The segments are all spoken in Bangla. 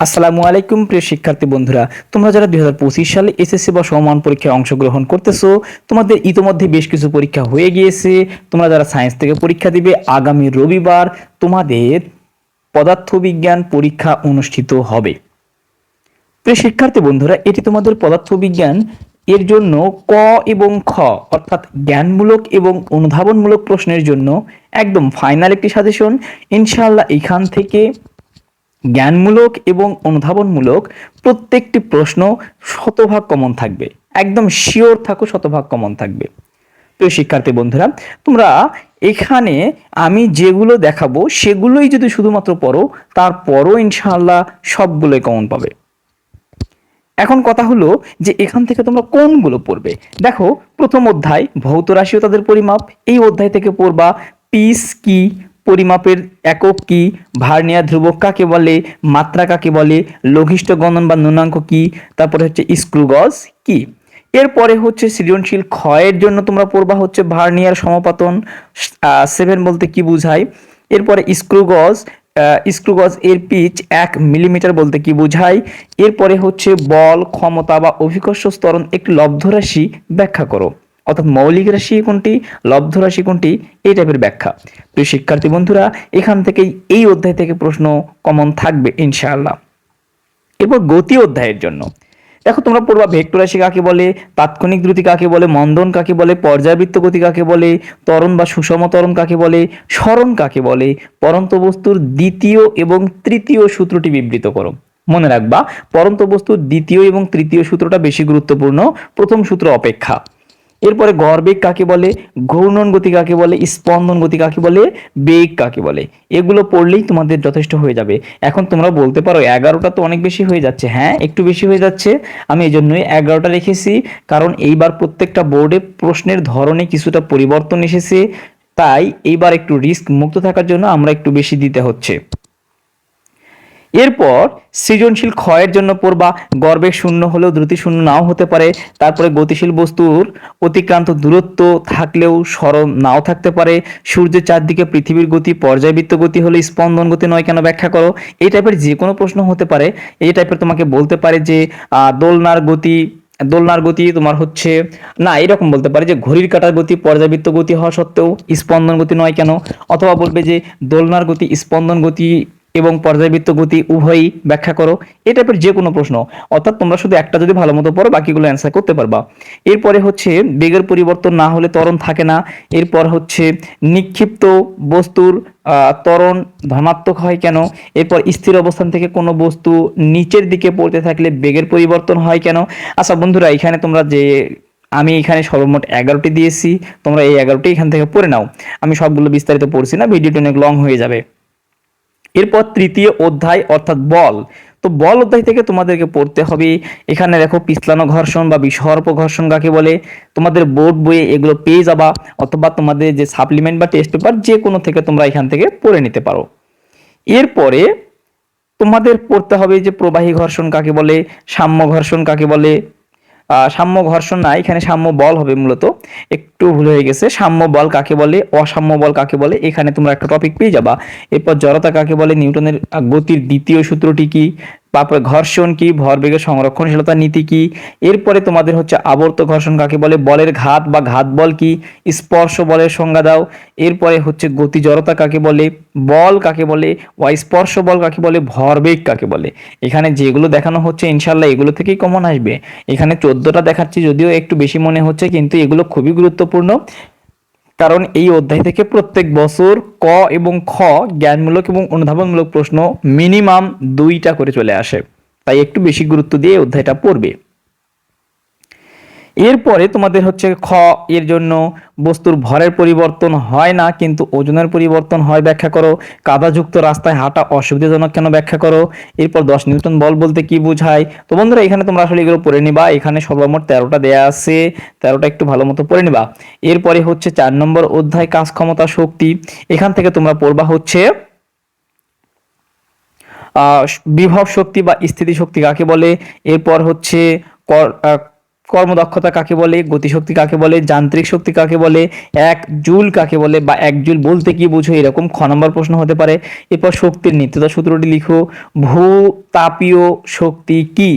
আসসালামু আলাইকুম, প্রিয় শিক্ষার্থী বন্ধুরা। তোমরা যারা দুই হাজার পঁচিশ সালে এসএসসি বা সমমান পরীক্ষায় অংশগ্রহণ করতেছো, তোমাদের ইতোমধ্যে বেশ কিছু পরীক্ষা হয়ে গিয়েছে। তোমরা যারা সায়েন্স থেকে পরীক্ষা দিবে, আগামী রবিবার তোমাদের পদার্থবিজ্ঞান পরীক্ষা অনুষ্ঠিত হবে। প্রিয় শিক্ষার্থী বন্ধুরা, এটি তোমাদের পদার্থবিজ্ঞান এর জন্য ক এবং খ, অর্থাৎ জ্ঞানমূলক এবং অনুধাবনমূলক প্রশ্নের জন্য একদম ফাইনাল একটি সাজেশন ইনশাআল্লাহ এখান থেকে জ্ঞানমূলক এবং অনুধাবনমূলক প্রত্যেকটি প্রশ্ন শতভাগ কমন থাকবে। একদম শিওর থাকো, শতভাগ কমন থাকবে। প্রিয় শিক্ষার্থী বন্ধুরা, তোমরা এখানে আমি যেগুলো দেখাবো, সেগুলোই যদি শুধুমাত্র পড়ো, তারপরও ইনশাআল্লাহ সবগুলোই কমন পাবে। এখন কথা হলো যে এখান থেকে তোমরা কোনগুলো পড়বে? দেখো, প্রথম অধ্যায়, ভৌত রাশি ও তাদের পরিমাপ। এই অধ্যায় থেকে পড়বা পিস কি? পরিমাপের একক কি? ভার্নিয়ার ধ্রুবক কাকে বলে? মাত্রা কাকে বলে? লঘিষ্ঠ গণন বা ন্যূনাঙ্ক কি? তারপরে হচ্ছে স্ক্রুগজ কি? এরপরে হচ্ছে সৃজনশীল ক্ষয়ের জন্য তোমরা পড়বা হচ্ছে ভার্নিয়ার সমাপতন সেভেন বলতে কি বোঝায়? এরপরে স্ক্রুগজ স্ক্রুগজ এর পিচ এক মিলিমিটার বলতে কি বোঝায়? এরপরে হচ্ছে বল, ক্ষমতা বা অভিকর্ষ স্তরণ একটি লব্ধরাশি ব্যাখ্যা করো। অর্থাৎ মৌলিক রাশি কোনটি, লব্ধ রাশি কোনটি, এই টাইপের ব্যাখ্যা। প্রিয় শিক্ষার্থী বন্ধুরা, এখান থেকেই এই অধ্যায় থেকে প্রশ্ন কমন থাকবে, ইনশাআল্লাহ। এরপর গতি অধ্যায়ের জন্য। দেখো, তোমরা পড়বা ভেক্টর রাশি কাকে বলে, তাৎক্ষণিক দ্রুতি কাকে বলে, মন্দন কাকে বলে পর্যাবৃত্ত গতি কাকে বলে, ত্বরণ বা সুষম ত্বরণ কাকে বলে, স্মরণ কাকে বলে, পরন্ত বস্তুর দ্বিতীয় এবং তৃতীয় সূত্রটি বিবৃত করো। মনে রাখবা, পরন্ত বস্তুর দ্বিতীয় এবং তৃতীয় সূত্রটা বেশি গুরুত্বপূর্ণ, প্রথম সূত্র অপেক্ষা। এরপরে গড়বেগ কাকে বলে? ঘূর্ণন গতি কাকে বলে? স্পন্দন গতি কাকে বলে? বেগ কাকে বলে? এগুলো পড়লেই তোমাদের যথেষ্ট হয়ে যাবে। এখন তোমরা বলতে পারো, এগারোটা তো অনেক বেশি হয়ে যাচ্ছে। হ্যাঁ একটু বেশি হয়ে যাচ্ছে। আমি এই জন্যই এগারোটা রেখেছি, কারণ এইবার প্রত্যেকটা বোর্ডে প্রশ্নের ধরনে কিছুটা পরিবর্তন এসেছে। তাই এইবার একটু রিস্ক মুক্ত থাকার জন্য আমরা একটু বেশি দিতে হচ্ছে। এরপর সৃজনশীল ক্ষয়ের জন্য পড়বা, গর্বে শূন্য হলেও দ্রুতি শূন্য নাও হতে পারে। তারপরে গতিশীল বস্তুর অতিক্রান্ত দূরত্ব থাকলেও সরল নাও থাকতে পারে। সূর্যের চারদিকে পৃথিবীর গতি, পর্যায়বৃত্ত গতি হলে স্পন্দন গতি নয় কেন ব্যাখ্যা করো? এই টাইপের যে কোনো প্রশ্ন হতে পারে। এই টাইপের তোমাকে বলতে পারে যে দোলনার গতি দোলনার গতি তোমার হচ্ছে, না, এরকম বলতে পারে যে ঘড়ির কাটার গতি পর্যাবৃত্ত গতি হওয়া সত্ত্বেও স্পন্দন গতি নয় কেন? অথবা বলবে যে দোলনার গতি, স্পন্দন গতি এবং পর্যায়বৃত্ত গতি উভয়ই ব্যাখ্যা করো। এই টাইপের যে কোনো প্রশ্ন। অর্থাৎ তোমরা শুধু একটা যদি ভালো মতো পড়ো, বাকিগুলো অ্যান্সার করতে পারবা। এরপরে হচ্ছে বেগের পরিবর্তন না হলে ত্বরণ থাকে না। এরপর হচ্ছে নিক্ষিপ্ত বস্তুর ত্বরণ ধনাত্মক হয় কেন? এরপর স্থির অবস্থান থেকে কোনো বস্তু নিচের দিকে পড়তে থাকলে বেগের পরিবর্তন হয় কেন? আচ্ছা বন্ধুরা, এখানে তোমরা যে আমি এখানে সর্বমোট এগারোটি দিয়েছি। তোমরা এই এগারোটি এখান থেকে পড়ে নাও। আমি সবগুলো বিস্তারিত পড়ছি না, ভিডিওটি অনেক লং হয়ে যাবে। এরপর তৃতীয় অধ্যায় অর্থাৎ বল। তো বল অধ্যায় থেকে তোমাদেরকে পড়তে হবে। এখানে দেখো পিছলানো ঘর্ষণ বা বিসর্প ঘর্ষণ কাকে বলে? তোমাদের বোর্ড বইয়ে এগুলো পেয়ে যাবা অথবা তোমাদের যে সাপ্লিমেন্ট বা টেস্ট পেপার যে কোনো থেকে তোমরা এখান থেকে পড়ে নিতে পারো। এরপরে তোমাদের পড়তে হবে যে প্রবাহী ঘর্ষণ কাকে বলে? সাম্য ঘর্ষণ কাকে বলে? সাম্য ঘর্ষণ না, এখানে সাম্য বল হবে মূলত। একটু ভুল হয়ে গেছে। সাম্য বল কাকে বলে? অসাম্য বল কাকে বলে? এখানে তোমরা একটা টপিক পেয়ে যাবা। এরপর জড়তা কাকে বলে? নিউটনের গতির দ্বিতীয় সূত্রটি কি? তারপরে ঘর্ষণ কি ভরবেগের সংরক্ষণশীলতা নীতি কি, এরপরে তোমাদের হচ্ছে আবর্ত ঘর্ষণ কাকে বলে, বলের ঘাত বা ঘাত বল কি, স্পর্শ বলের সংজ্ঞা দাও, এরপরে হচ্ছে গতি জড়তা কাকে বলে, বল কাকে বলে বা স্পর্শ বল কাকে বলে, ভরবেগ কাকে বলে। এখানে যেগুলো দেখানো হচ্ছে ইনশাল্লাহ এগুলো থেকেই কমন আসবে। এখানে চোদ্দটা দেখাচ্ছি, যদিও একটু বেশি মনে হচ্ছে, কিন্তু এগুলো খুবই গুরুত্বপূর্ণ। কারণ এই অধ্যায় থেকে প্রত্যেক বছর ক এবং খ জ্ঞানমূলক এবং অনুধাবনমূলক প্রশ্ন মিনিমাম দুইটা করে চলে আসে। তাই একটু বেশি গুরুত্ব দিয়ে অধ্যায়টা পড়বে। এরপরে তোমাদের হচ্ছে খ, এর জন্য বস্তুর ভরের পরিবর্তন হয় না, কিন্তু ওজনের পরিবর্তন হয়, ব্যাখ্যা করো। কাদাযুক্ত রাস্তায় হাঁটা অসুবিধাজনক কেন ব্যাখ্যা করো? এরপর দশ নিউটন বল বলতে কি বোঝায়? তো বন্ধুরা, এখানে তোমরা আসলে এগুলো পড়ে নিবা। এখানে সর্বমোট তেরোটা দেয়া আছে। তেরোটা একটু ভালো মতো পড়ে নিবা। এরপরে হচ্ছে চার নম্বর অধ্যায়, কাজ ক্ষমতা, শক্তি। এখান থেকে তোমরা পড়বা হচ্ছে বিভব শক্তি বা স্থিতি শক্তি কাকে বলে? এরপর হচ্ছে কর্মদক্ষতা কাকে বলে, গতিশক্তি কাকে বলে, যান্ত্রিক শক্তি কাকে বলে, এক জুল কাকে বলে বা এক জুল বলতে কি বুঝো, এরকম খ নম্বর প্রশ্ন হতে পারে। এরপর শক্তির নিত্যতা সূত্রটি লিখো, ভূ তাপীয় শক্তি কি?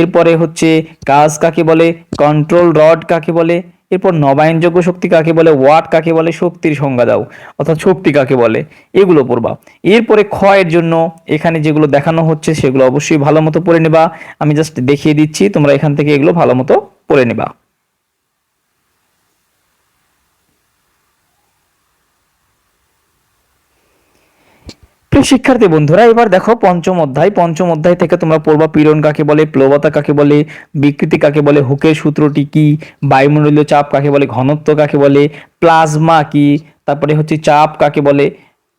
এরপরে হচ্ছে কাজ কাকে বলে কন্ট্রোল রড কাকে বলে, এরপর নবায়নযোগ্য শক্তি কাকে বলে ওয়াট কাকে বলে, শক্তির সংজ্ঞা দাও, অর্থাৎ শক্তি কাকে বলে, এগুলো পড়বা। এরপরে ক্ষয়ের জন্য এখানে যেগুলো দেখানো হচ্ছে সেগুলো অবশ্যই ভালো মতো পড়ে নেবা। আমি জাস্ট দেখিয়ে দিচ্ছি, তোমরা এখান থেকে এগুলো ভালো মতো পড়ে নেবা। শিক্ষার্থী বন্ধুরা, এবার দেখো পঞ্চম অধ্যায়। পঞ্চম অধ্যায় থেকে তোমরা পড়বা, পীড়ন কাকে বলে, প্লবতা কাকে বলে, বিকৃতি কাকে বলে, হুকের সূত্রটি কি, বায়ুমণ্ডলীয় চাপ কাকে বলে, ঘনত্ব কাকে বলে, প্লাজমা কি, তারপরে হচ্ছে চাপ কাকে বলে,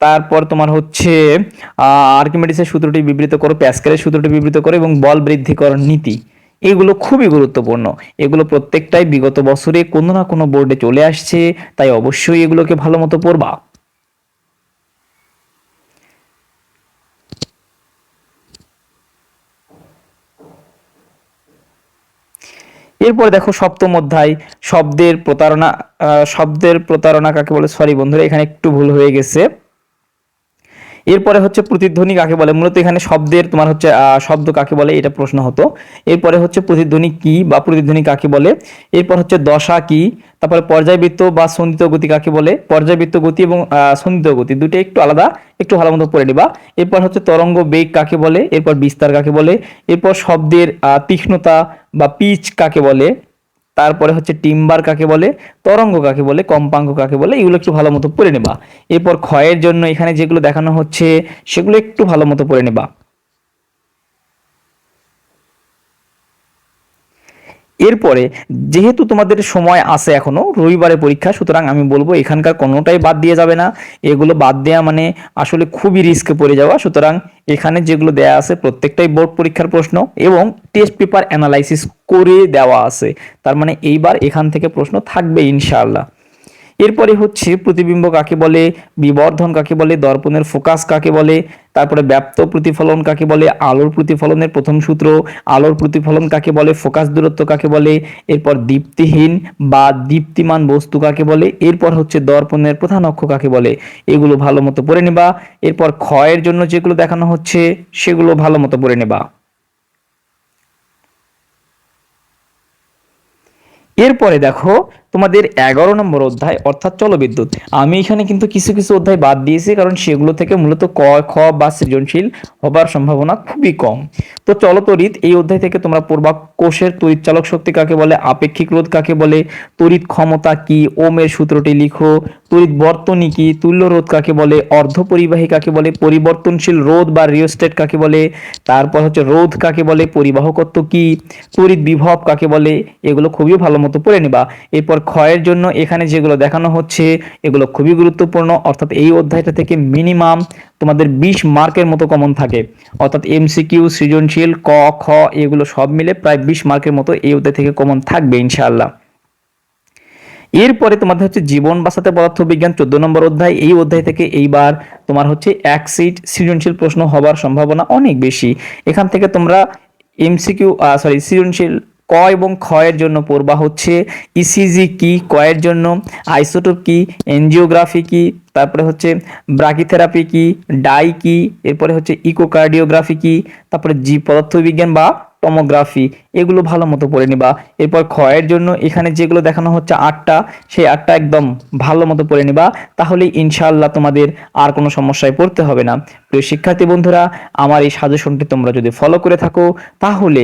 তারপর তোমার হচ্ছে আর্কিমেডিসের সূত্রটি বিবৃত করো, প্যাসকেলের সূত্রটি বিবৃত করো এবং বল বৃদ্ধিকরণ নীতি। এগুলো খুবই গুরুত্বপূর্ণ। এগুলো প্রত্যেকটাই বিগত বছরে কোনো না কোনো বোর্ডে চলে আসছে, তাই অবশ্যই এগুলোকে ভালো মতো পড়বা। এরপরে দেখো সপ্তম অধ্যায়, শব্দের প্রতারণা শব্দের প্রতারণা কাকে বলে? সরি বন্ধুরা, এখানে একটু ভুল হয়ে গেছে। এরপরে হচ্ছে প্রতিধ্বনি কাকে বলে? মূলত এখানে শব্দের তোমার হচ্ছে শব্দ কাকে বলে? এটা প্রশ্ন হতো। এরপরে হচ্ছে প্রতিধ্বনি কি বা প্রতিধ্বনি কাকে বলে? এরপর হচ্ছে দশা কি? তারপরে পর্যায়বৃত্ত বা সন্ধিত গতি কাকে বলে? পর্যায়বৃত্ত গতি এবং সন্ধিত গতি দুটো একটু আলাদা, একটু ভালো মতো পড়ে নিবা। এরপর হচ্ছে তরঙ্গ বেগ কাকে বলে? এরপর বিস্তার কাকে বলে? এরপর শব্দের তীক্ষ্ণতা বা পিচ কাকে বলে? তারপরে হচ্ছে টিম্বার কাকে বলে, তরঙ্গ কাকে বলে কম্পাঙ্গ কাকে বলে, এগুলো একটু ভালো মতো পড়ে নেবা। এরপর ক্ষয়ের জন্য এখানে যেগুলো দেখানো হচ্ছে, সেগুলো একটু ভালো মতো পড়ে নেবা। এরপরে, যেহেতু তোমাদের সময় আছে এখনও রবিবারে পরীক্ষা, সুতরাং আমি বলব এখানকার কোনোটাই বাদ দিয়ে যাবে না। এগুলো বাদ দেওয়া মানে আসলে খুবই রিস্কে পড়ে যাওয়া, সুতরাং এখানে যেগুলো দেয়া আছে প্রত্যেকটাই বোর্ড পরীক্ষার প্রশ্ন এবং টেস্ট পেপার অ্যানালাইসিস করে দেওয়া আছে। তার মানে এইবার এখান থেকে প্রশ্ন থাকবে ইনশাআল্লাহ। এরপরে হচ্ছে প্রতিবিম্ব কাকে বলে, বিবর্ধন কাকে বলে, দর্পণের ফোকাস কাকে বলে, তারপরে ব্যাপ্ত প্রতিফলন কাকে বলে, আলোর প্রতিফলনের প্রথম সূত্র, আলোর প্রতিফলন কাকে বলে, ফোকাস দূরত্ব কাকে বলে, এরপর দীপ্তিহীন বা দীপ্তিমান বস্তু কাকে বলে, এরপর হচ্ছে দর্পণের প্রধান অক্ষ কাকে বলে, এগুলো ভালো মতো পড়ে নেবা। এরপর ক্ষয়ের জন্য যেগুলো দেখানো হচ্ছে, সেগুলো ভালো মতো পড়ে নেবা। এরপরে দেখো তোমাদের এগারো নম্বর অধ্যায়, অর্থাৎ জলবিদ্যুৎ আমি এখানে কিন্তু কিছু কিছু অধ্যায় বাদ দিয়েছি, কারণ সেগুলো থেকে মূলত ক, খ বা সৃজনশীল হবার সম্ভাবনা খুবই কম। তো চলতরিত এই অধ্যায় থেকে তোমরা পড়বা কোষের তড়িৎ চালক শক্তি কাকে বলে, আপেক্ষিক রোধ কাকে বলে, তড়িৎ ক্ষমতা কি, ওমের সূত্রটি লিখো, তড়িৎ বর্তনী কি, তুল্য রোধ কাকে বলে, অর্ধ পরিবাহী কাকে বলে, পরিবর্তনশীল রোধ বা রিওস্টেট কাকে বলে, তারপর হচ্ছে রোধ কাকে বলে, পরিবাহকত্ব কি, তড়িৎ বিভব কাকে বলে, এগুলো খুবই ভালো মতো পড়ে নিবা। এরপর ক্ষয়ের জন্য এখানে যেগুলো দেখানো হচ্ছে, এগুলো খুবই গুরুত্বপূর্ণ। অর্থাৎ এই অধ্যায়টা থেকে মিনিমাম তোমাদের বিশ মার্কের মতো কমন থাকে। অর্থাৎ এমসিকিউ সৃজনশীল, ক, খ, এগুলো সব মিলে প্রায় বিশ মার্কের মতো এই অধ্যায় থেকে কমন থাকবে ইনশাআল্লাহ। এরপরে তোমাদের হচ্ছে জীবন বাঁচাতে পদার্থ বিজ্ঞান চোদ্দ নম্বর অধ্যায়। এই অধ্যায় থেকে এইবার তোমার হচ্ছে এক সিট সৃজনশীল প্রশ্ন হবার সম্ভাবনা অনেক বেশি। এখান থেকে তোমরা এমসিকিউ সরি সৃজনশীল ক এবং ক্ষয়ের জন্য পড়বা হচ্ছে ইসিজি কি কয়ের জন্য আইসোটোপ কি এনজিওগ্রাফি কি, তারপরে হচ্ছে ব্রাকিথেরাপি কি ডাই কি, এরপরে হচ্ছে ইকোকার্ডিওগ্রাফি কি, তারপরে জি পদার্থবিজ্ঞান বা টমোগ্রাফি এগুলো ভালো মতো পড়ে নিবা। এরপর ক্ষয়ের জন্য এখানে যেগুলো দেখানো হচ্ছে আটটা, সেই আটটা একদম ভালো মতো পড়ে নিবা, তাহলে ইনশাআল্লাহ তোমাদের আর কোনো সমস্যায় পড়তে হবে না। প্রিয় শিক্ষার্থী বন্ধুরা, আমার এই সাজেশনটি তোমরা যদি ফলো করে থাকো, তাহলে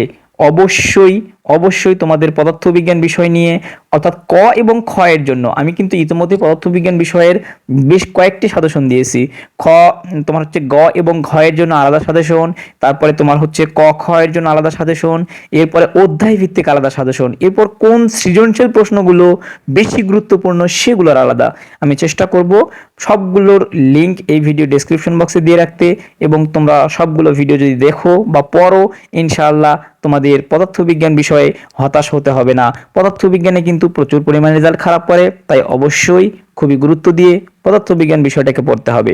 অবশ্যই অবশ্যই তোমাদের পদার্থবিজ্ঞান বিষয় নিয়ে, অর্থাৎ ক এবং খ এর জন্য, আমি কিন্তু ইতিমধ্যে পদার্থবিজ্ঞান বিষয়ের বেশ কয়েকটি সাজেশন দিয়েছি। খ, তোমার হচ্ছে গ এবং ঘ এর জন্য আলাদা সাজেশন, তারপরে তোমার হচ্ছে ক, খ এর জন্য আলাদা সাজেশন, এরপরে অধ্যায় ভিত্তিক আলাদা সাজেশন। এরপর কোন সৃজনশীল প্রশ্নগুলো বেশি গুরুত্বপূর্ণ সেগুলোর আলাদা। আমি চেষ্টা করব সবগুলোর লিংক এই ভিডিও ডেসক্রিপশন বক্সে দিয়ে রাখতে, এবং তোমরা সবগুলো ভিডিও যদি দেখো বা পড়ো, ইনশাআল্লাহ তোমাদের পদার্থবিজ্ঞান বিষয়ে হতাশ হতে হবে না। পদার্থবিজ্ঞানে কিন্তু প্রচুর পরিমাণে রেজাল্ট খারাপ করে তাই অবশ্যই খুবই গুরুত্ব দিয়ে পদার্থবিজ্ঞান বিষয়টাকে পড়তে হবে।